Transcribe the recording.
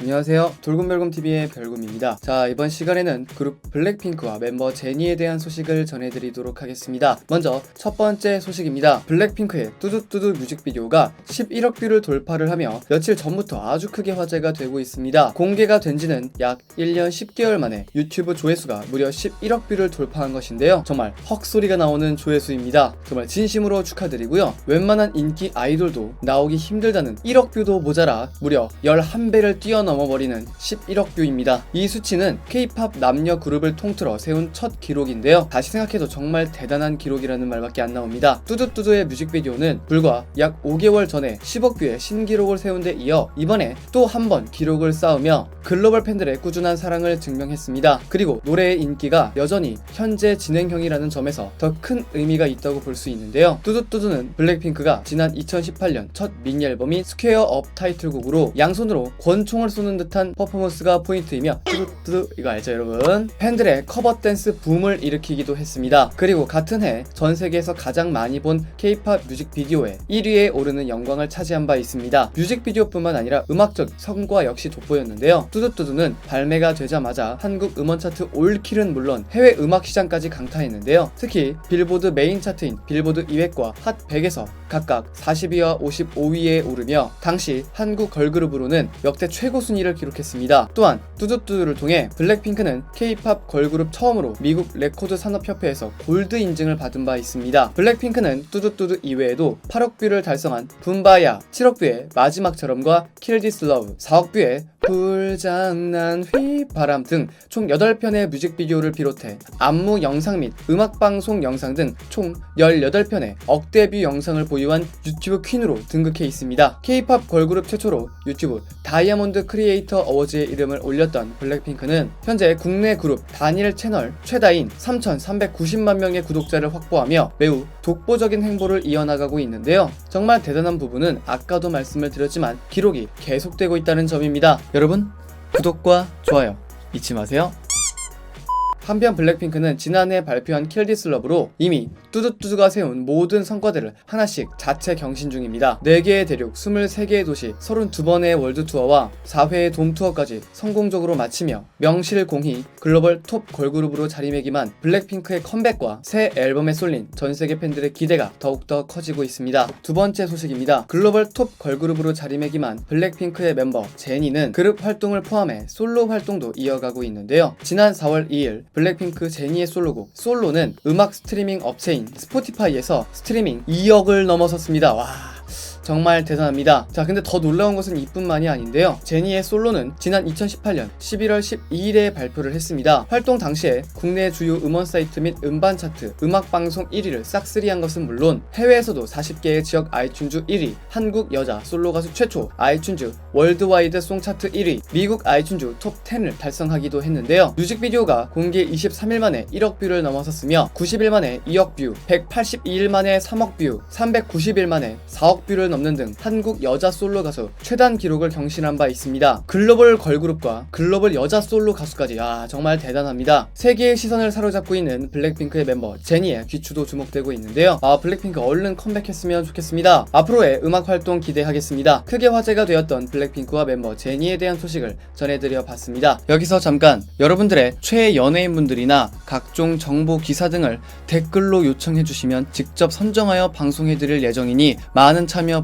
안녕하세요. 돌곰별곰 TV의 별곰입니다. 자, 이번 시간에는 그룹 블랙핑크와 멤버 제니에 대한 소식을 전해드리도록 하겠습니다. 먼저 첫 번째 소식입니다. 블랙핑크의 뚜두뚜두 뮤직비디오가 11억 뷰를 돌파를 하며 며칠 전부터 아주 크게 화제가 되고 있습니다. 공개가 된 지는 약 1년 10개월 만에 유튜브 조회수가 무려 11억 뷰를 돌파한 것인데요. 정말 헉 소리가 나오는 조회수입니다. 정말 진심으로 축하드리고요. 웬만한 인기 아이돌도 나오기 힘들다는 1억 뷰도 모자라 무려 11배를 뛰어 넘어버리는 11억 뷰입니다. 이 수치는 K-팝 남녀 그룹을 통틀어 세운 첫 기록인데요. 다시 생각해도 정말 대단한 기록이라는 말밖에 안 나옵니다. 뚜두뚜두의 뮤직비디오는 불과 약 5개월 전에 10억 뷰의 신기록을 세운 데 이어 이번에 또 한 번 기록을 쌓으며 글로벌 팬들의 꾸준한 사랑을 증명했습니다. 그리고 노래의 인기가 여전히 현재 진행형이라는 점에서 더 큰 의미가 있다고 볼 수 있는데요. 뚜두뚜두는 블랙핑크가 지난 2018년 첫 미니 앨범인 스퀘어 업 타이틀곡으로 양손으로 권총을 쏘는 듯한 퍼포먼스가 포인트이며 뚜두뚜두 이거 알죠 여러분? 팬들의 커버 댄스 붐을 일으키기도 했습니다. 그리고 같은 해 전 세계에서 가장 많이 본 K-팝 뮤직비디오에 1위에 오르는 영광을 차지한 바 있습니다. 뮤직비디오뿐만 아니라 음악적 성과 역시 돋보였는데요. 뚜두뚜두는 발매가 되자마자 한국 음원 차트 올킬은 물론 해외 음악 시장까지 강타했는데요. 특히 빌보드 메인 차트인 빌보드 200과 핫 100에서 각각 42와 55위에 오르며 당시 한국 걸그룹으로는 역대 최고 순위를 기록했습니다. 또한 뚜두뚜두를 통해 블랙핑크는 K-팝 걸그룹 처음으로 미국 레코드 산업협회에서 골드 인증을 받은 바 있습니다. 블랙핑크는 뚜두뚜두 이외에도 8억 뷰를 달성한 붐바야, 7억 뷰의 마지막처럼과 Love, 4억 뷰의 불장난 휘바람 등 총 8편의 뮤직비디오를 비롯해 안무 영상 및 음악방송 영상 등 총 18편의 억대 뷰 영상을 보유한 유튜브 퀸으로 등극해 있습니다. K-팝 걸그룹 최초로 유튜브 다이아몬드 크리에이터 어워즈에 이름을 올렸던 블랙핑크는 현재 국내 그룹 단일 채널 최다인 3,390만 명의 구독자를 확보하며 매우 독보적인 행보를 이어나가고 있는데요. 정말 대단한 부분은 아까도 말씀을 드렸지만 기록이 계속되고 있다는 점입니다. 여러분, 구독과 좋아요 잊지 마세요. 한편 블랙핑크는 지난해 발표한 킬디스 러브로 이미 뚜두뚜두가 세운 모든 성과들을 하나씩 자체 경신 중입니다. 4개의 대륙, 23개의 도시, 32번의 월드 투어와 4회의 돔 투어까지 성공적으로 마치며 명실공히 글로벌 톱 걸그룹으로 자리매김한 블랙핑크의 컴백과 새 앨범에 쏠린 전 세계 팬들의 기대가 더욱더 커지고 있습니다. 두 번째 소식입니다. 글로벌 톱 걸그룹으로 자리매김한 블랙핑크의 멤버 제니는 그룹 활동을 포함해 솔로 활동도 이어가고 있는데요. 지난 4월 2일 블랙핑크 제니의 솔로곡 솔로는 음악 스트리밍 업체인 스포티파이에서 스트리밍 2억을 넘어섰습니다. 와. 정말 대단합니다. 자, 근데 더 놀라운 것은 이뿐만이 아닌데요. 제니의 솔로는 지난 2018년 11월 12일에 발표를 했습니다. 활동 당시에 국내 주요 음원 사이트 및 음반 차트, 음악 방송 1위를 싹쓸이한 것은 물론 해외에서도 40개의 지역 아이튠즈 1위, 한국 여자 솔로 가수 최초 아이튠즈 월드와이드 송 차트 1위, 미국 아이튠즈 톱 10을 달성하기도 했는데요. 뮤직비디오가 공개 23일 만에 1억 뷰를 넘어섰으며 90일 만에 2억 뷰, 182일 만에 3억 뷰, 390일 만에 4억 뷰를 넘는 등 한국 여자 솔로 가수 최단 기록을 경신한 바 있습니다. 글로벌 걸그룹과 글로벌 여자 솔로 가수까지 아 정말 대단합니다. 세계의 시선을 사로잡고 있는 블랙핑크의 멤버 제니의 귀추도 주목되고 있는데요. 아 블랙핑크 얼른 컴백했으면 좋겠습니다. 앞으로의 음악 활동 기대하겠습니다. 크게 화제가 되었던 블랙핑크와 멤버 제니에 대한 소식을 전해드려 봤습니다. 여기서 잠깐 여러분들의 최애 연예인분들이나 각종 정보 기사 등을 댓글로 요청해 주시면 직접 선정하여 방송해 드릴 예정이니 많은 참여